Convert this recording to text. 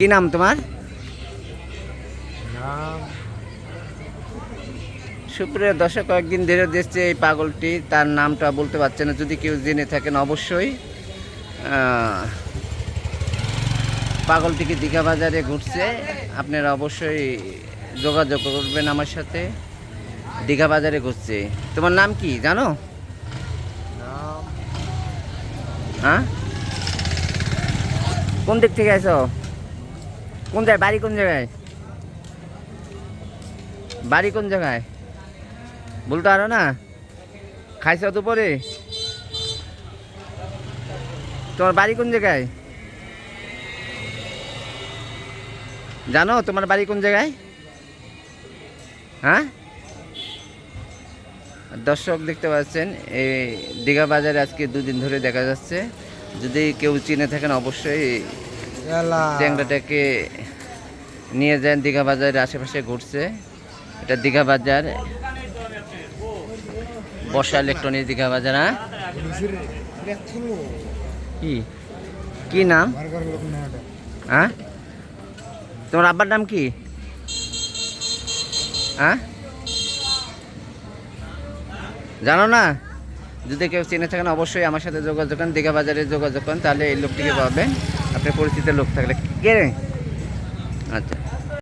কি নাম তোমার? সুপ্রিয় দর্শক কয়েকদিন ধরে দেখছে এই পাগলটি তার নামটা বলতে পারছে না যদি কেউ জেনে থাকেন অবশ্যই। পাগলটিকে দীঘা বাজারে ঘুরছে আপনারা অবশ্যই যোগাযোগ করবেন আমার সাথে। দীঘা বাজারে ঘুরছে। তোমার নাম কি জানো? হ্যাঁ? কোন দিক থেকে আছো কোন জায়গায়? বাড়ি কোন জায়গায়? বাড়ি কোন জায়গায়? বলতে পারো না। খাইছ দুপুরে? তোমার বাড়ি কোন জায়গায়? জানো তোমার বাড়ি কোন জায়গায়? হ্যাঁ? দর্শক দেখতে পাচ্ছেন এই দীঘা বাজারে আজকে দুদিন ধরে দেখা যাচ্ছে। যদি কেউ চিনে থাকেন অবশ্যই ট্যাংরাটাকে নিয়ে যান, দীঘা বাজারের আশেপাশে ঘুরছে। এটা দীঘা বাজার। বর্ষা ইলেকট্রনিক দীঘা বাজার হ্যাঁ? কি? কি নাম? হ্যাঁ? তোমার আব্বার নাম কি? হ্যাঁ? জানো না? যদি কেউ চিনে থাকেন, অবশ্যই আমার সাথে যোগাযোগ করেন, দীঘা বাজারে যোগাযোগ করেন, তাহলে এই লোকটিকে পাবেন। আপনার পরিচিত লোক থাকলে কে? আচ্ছা